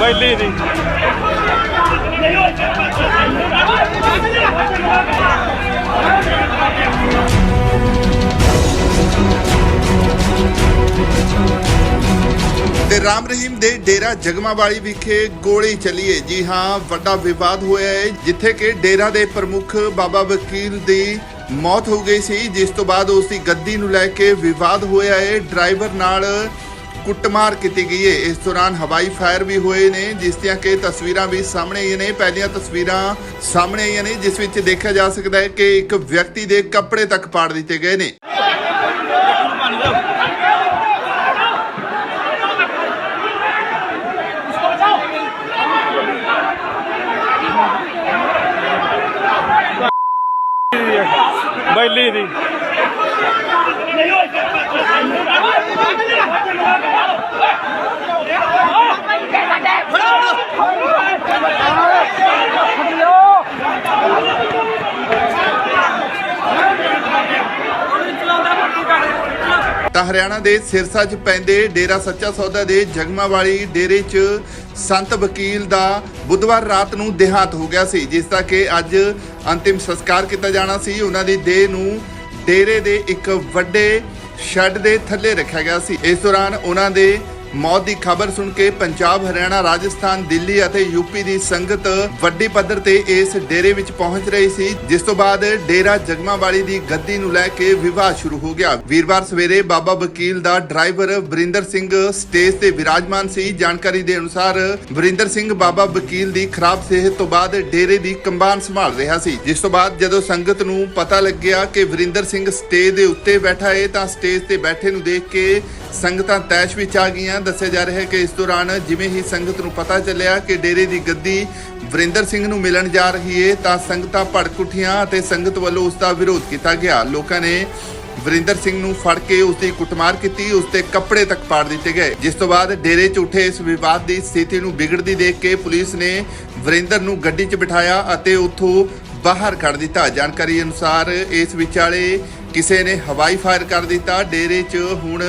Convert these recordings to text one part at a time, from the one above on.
ਬੈਲੀ ਦੀ। ਤੇ ਰਾਮ ਰਹੀਮ ਦੇ ਡੇਰਾ ਜਗਮਾਵਾਲੀ ਵਿਖੇ ਗੋਲੀ ਚੱਲੀ ਜੀ ਹਾਂ, ਵੱਡਾ ਵਿਵਾਦ ਹੋਇਆ ਹੈ, ਜਿੱਥੇ ਕਿ ਡੇਰਾ ਦੇ ਪ੍ਰਮੁੱਖ ਬਾਬਾ ਵਕੀਲ ਦੀ ਮੌਤ ਹੋ ਗਈ ਸੀ, ਜਿਸ ਤੋਂ ਬਾਅਦ ਉਸ ਦੀ ਗੱਦੀ ਨੂੰ ਲੈ ਕੇ ਵਿਵਾਦ ਹੋਇਆ ਹੈ। ਡਰਾਈਵਰ ਨਾਲ ਕੁੱਟਮਾਰ ਕੀਤੀ ਗਈ ਹੈ। ਇਸ ਦੌਰਾਨ ਹਵਾਈ ਫਾਇਰ ਵੀ ਹੋਏ ਨੇ, ਜਿਸ ਦੀਆਂ ਕਿ ਤਸਵੀਰਾਂ ਵੀ ਸਾਹਮਣੇ ਆਈਆਂ ਨੇ। ਪਹਿਲੀਆਂ ਤਸਵੀਰਾਂ ਸਾਹਮਣੇ ਆਈਆਂ ਨੇ, ਜਿਸ ਵਿੱਚ ਦੇਖਿਆ ਜਾ ਸਕਦਾ ਹੈ ਕਿ ਇੱਕ ਵਿਅਕਤੀ ਦੇ ਕੱਪੜੇ ਤੱਕ ਪਾੜ ਦਿੱਤੇ ਗਏ ਨੇ। ਬੈਲੀ ਦੀ। ਤਾਂ ਹਰਿਆਣਾ ਦੇ ਸਿਰਸਾ 'ਚ ਪੈਂਦੇ ਡੇਰਾ ਸੱਚਾ ਸੌਦਾ ਦੇ ਜਗਮਾਵਾਲੀ ਡੇਰੇ 'ਚ ਸੰਤ ਵਕੀਲ ਦਾ ਬੁੱਧਵਾਰ ਰਾਤ ਨੂੰ ਦੇਹਾਂਤ ਹੋ ਗਿਆ ਸੀ, ਜਿਸ ਦਾ ਕਿ ਅੱਜ ਅੰਤਿਮ ਸੰਸਕਾਰ ਕੀਤਾ ਜਾਣਾ ਸੀ। ਉਹਨਾਂ ਦੀ ਦੇਹ ਨੂੰ ਡੇਰੇ ਦੇ ਇੱਕ ਵੱਡੇ ਸ਼ੈੱਡ ਦੇ ਥੱਲੇ ਰੱਖਿਆ ਗਿਆ ਸੀ। ਇਸ ਦੌਰਾਨ ਉਹਨਾਂ ਦੇ ਮੌਤ ਦੀ ਖਬਰ ਸੁਣ ਕੇ ਪੰਜਾਬ, ਹਰਿਆਣਾ, ਰਾਜਸਥਾਨ, ਦਿੱਲੀ ਅਤੇ ਯੂਪੀ ਦੀ ਸੰਗਤ ਵੱਡੀ ਪੱਧਰ ਤੇ ਇਸ ਡੇਰੇ ਵਿੱਚ ਪਹੁੰਚ ਰਹੀ ਸੀ, ਜਿਸ ਤੋਂ ਬਾਅਦ ਡੇਰਾ ਜਗਮਾਵਾਲੀ ਦੀ ਗੱਦੀ ਨੂੰ ਲੈ ਕੇ ਵਿਵਾਦ ਸ਼ੁਰੂ ਹੋ ਗਿਆ। ਵੀਰਵਾਰ ਸਵੇਰੇ ਬਾਬਾ ਵਕੀਲ ਦਾ ਡਰਾਈਵਰ ਵਰਿੰਦਰ ਸਿੰਘ ਸਟੇਜ ਤੇ ਵਿਰਾਜਮਾਨ ਸੀ। ਜਾਣਕਾਰੀ ਦੇ ਅਨੁਸਾਰ ਵਰਿੰਦਰ ਸਿੰਘ ਬਾਬਾ ਵਕੀਲ ਦੀ ਖਰਾਬ ਸਿਹਤ ਤੋਂ ਬਾਅਦ ਡੇਰੇ ਦੀ ਕੰਬਾਨ ਸੰਭਾਲ ਰਿਹਾ ਸੀ। ਜਿਸ ਤੋਂ ਬਾਅਦ ਜਦੋਂ ਸੰਗਤ ਨੂੰ ਪਤਾ ਲੱਗਿਆ ਕਿ ਵਰਿੰਦਰ ਸਿੰਘ ਸਟੇਜ ਦੇ ਉੱਤੇ ਬੈਠਾ ਹੈ ਤਾਂ ਸਟੇਜ ਤੇ ਬੈਠੇ ਨੂੰ ਦੇਖ ਕੇ ਸੰਗਤਾਂ ਤੈਸ਼ ਵਿੱਚ ਆ ਗਈਆਂ। ਦੱਸਿਆ ਜਾ ਰਿਹਾ ਹੈ ਕਿ ਇਸ ਦੌਰਾਨ ਜਿਵੇਂ ਹੀ ਸੰਗਤ ਨੂੰ ਪਤਾ ਚੱਲਿਆ ਕਿ ਡੇਰੇ ਦੀ ਗੱਦੀ ਵਰਿੰਦਰ ਸਿੰਘ ਨੂੰ ਮਿਲਣ ਜਾ ਰਹੀ ਹੈ ਤਾਂ ਸੰਗਤਾਂ ਭੜਕ ਉੱਠੀਆਂ ਅਤੇ ਸੰਗਤ ਵੱਲੋਂ ਉਸ ਦਾ ਵਿਰੋਧ ਕੀਤਾ ਗਿਆ। ਲੋਕਾਂ ਨੇ ਵਰਿੰਦਰ ਸਿੰਘ ਨੂੰ ਫੜ ਕੇ ਉਸ ਦੀ ਕੁੱਟਮਾਰ ਕੀਤੀ, ਉਸ ਦੇ ਕੱਪੜੇ ਤੱਕ ਪਾੜ ਦਿੱਤੇ ਗਏ। ਜਿਸ ਤੋਂ ਬਾਅਦ ਡੇਰੇ 'ਚ ਉੱਠੇ ਇਸ ਵਿਵਾਦ ਦੀ ਸਥਿਤੀ ਨੂੰ ਵਿਗੜਦੀ ਦੇਖ ਕੇ ਪੁਲਿਸ ਨੇ ਵਰਿੰਦਰ ਨੂੰ ਗੱਡੀ 'ਚ ਬਿਠਾਇਆ ਅਤੇ ਉੱਥੋਂ ਬਾਹਰ ਕੱਢ ਦਿੱਤਾ। ਜਾਣਕਾਰੀ ਅਨੁਸਾਰ ਇਸ ਵਿਚਾਲੇ ਕਿਸੇ ਨੇ ਹਵਾਈ ਫਾਇਰ ਕਰ ਦਿੱਤਾ। ਡੇਰੇ 'ਚ ਹੁਣ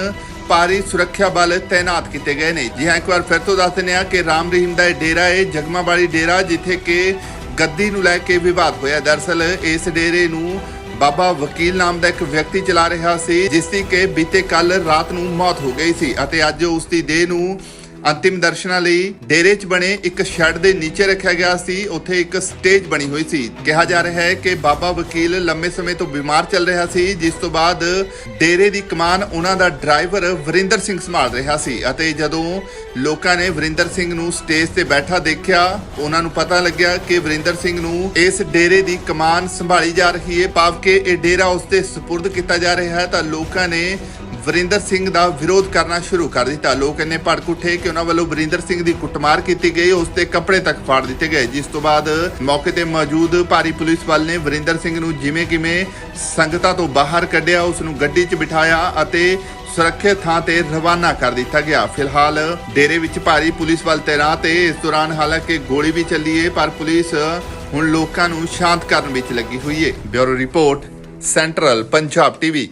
ਭਾਰੀ ਸੁਰੱਖਿਆ ਬਲ ਤਾਇਨਾਤ ਕੀਤੇ ਗਏ ਨੇ। ਜੀ ਹਾਂ, ਇੱਕ ਵਾਰ ਫਿਰ ਤੋਂ ਦੱਸ ਦਿੰਦੇ ਹਾਂ ਕਿ ਰਾਮ ਰਹੀਮ ਦਾ ਇਹ ਡੇਰਾ ਹੈ, ਜਗਮਾਵਾਲੀ ਡੇਰਾ, ਜਿੱਥੇ ਕਿ ਗੱਦੀ ਨੂੰ ਲੈ ਕੇ ਵਿਵਾਦ ਹੋਇਆ। ਦਰਸਲ ਇਸ ਡੇਰੇ ਨੂੰ ਬਾਬਾ ਵਕੀਲ ਨਾਮ ਦਾ ਇੱਕ ਵਿਅਕਤੀ ਚਲਾ ਰਿਹਾ ਸੀ, ਜਿਸ ਦੀ ਕਿ ਬੀਤੇ ਕੱਲ ਰਾਤ ਨੂੰ ਮੌਤ ਹੋ ਗਈ ਸੀ ਅਤੇ ਅੱਜ ਉਸ ਦੀ ਦੇਹ ਨੂੰ ਅੰਤਿਮ ਦਰਸ਼ਨਾਂ ਲਈ ਡੇਰੇ 'ਚ ਬਣੇ ਇੱਕ ਸ਼ੈੱਡ ਦੇ ਨੀਚੇ ਰੱਖਿਆ ਗਿਆ ਸੀ। ਉੱਥੇ ਇੱਕ ਸਟੇਜ ਬਣੀ ਹੋਈ ਸੀ। ਕਿਹਾ ਜਾ ਰਿਹਾ ਹੈ ਕਿ ਬਾਬਾ ਵਕੀਲ ਲੰਮੇ ਸਮੇਂ ਤੋਂ ਬਿਮਾਰ ਚੱਲ ਰਿਹਾ ਸੀ, ਜਿਸ ਤੋਂ ਬਾਅਦ ਡੇਰੇ ਦੀ ਕਮਾਨ ਉਹਨਾਂ ਦਾ ਡਰਾਈਵਰ ਵਰਿੰਦਰ ਸਿੰਘ ਸੰਭਾਲ ਰਿਹਾ ਸੀ ਅਤੇ ਜਦੋਂ ਲੋਕਾਂ ਨੇ ਵਰਿੰਦਰ ਸਿੰਘ ਨੂੰ ਸਟੇਜ ਤੇ ਬੈਠਾ ਦੇਖਿਆ, ਉਹਨਾਂ ਨੂੰ ਪਤਾ ਲੱਗਿਆ ਕਿ ਵਰਿੰਦਰ ਸਿੰਘ ਨੂੰ ਇਸ ਡੇਰੇ ਦੀ ਕਮਾਨ ਸੰਭਾਲੀ ਜਾ ਰਹੀ ਹੈ। ਭਾਵ ਕਿ ਇਹ ਡੇਰਾ ਉਸ ਤੇ ਸਪੁਰਦ ਕੀਤਾ ਜਾ ਰਿਹਾ ਹੈ ਤਾਂ ਲੋਕਾਂ ਨੇ ਵਰਿੰਦਰ ਸਿੰਘ ਦਾ ਵਿਰੋਧ ਕਰਨਾ ਸ਼ੁਰੂ ਕਰ ਦਿੱਤਾ। ਲੋਕ ਇੰਨੇ ਭੜਕ ਉੱਠੇ ਕਿ ਉਹਨਾਂ ਵੱਲੋਂ ਵਰਿੰਦਰ ਸਿੰਘ ਦੀ ਕੁੱਟਮਾਰ ਕੀਤੀ ਗਈ, ਉਸ ਦੇ ਕੱਪੜੇ ਤੱਕ ਫਾੜ ਦਿੱਤੇ ਗਏ। ਜਿਸ ਤੋਂ ਬਾਅਦ ਮੌਕੇ ਤੇ ਮੌਜੂਦ ਭਾਰੀ ਪੁਲਿਸ ਬਲ ਨੇ ਵਰਿੰਦਰ ਸਿੰਘ ਨੂੰ ਜਿਵੇਂ ਕਿਵੇਂ ਸੰਗਤਾਂ ਤੋਂ ਬਾਹਰ ਕੱਢਿਆ, ਉਸ ਨੂੰ ਗੱਡੀ 'ਚ ਬਿਠਾਇਆ ਅਤੇ ਸੁਰੱਖਿਅਤ ਥਾਂ ਤੇ ਰਵਾਨਾ ਕਰ ਦਿੱਤਾ ਗਿਆ। ਫਿਲਹਾਲ ਡੇਰੇ ਵਿੱਚ ਭਾਰੀ ਪੁਲਿਸ ਬਲ ਤੈਨਾਤ ਹੈ। ਇਸ ਦੌਰਾਨ ਹਾਲਾਂਕਿ ਗੋਲੀ ਵੀ ਚੱਲੀ ਹੈ, ਪਰ ਪੁਲਿਸ ਹੁਣ ਲੋਕਾਂ ਨੂੰ ਸ਼ਾਂਤ ਕਰਨ ਵਿੱਚ ਲੱਗੀ ਹੋਈ ਹੈ। Bureau report, central Punjab TV.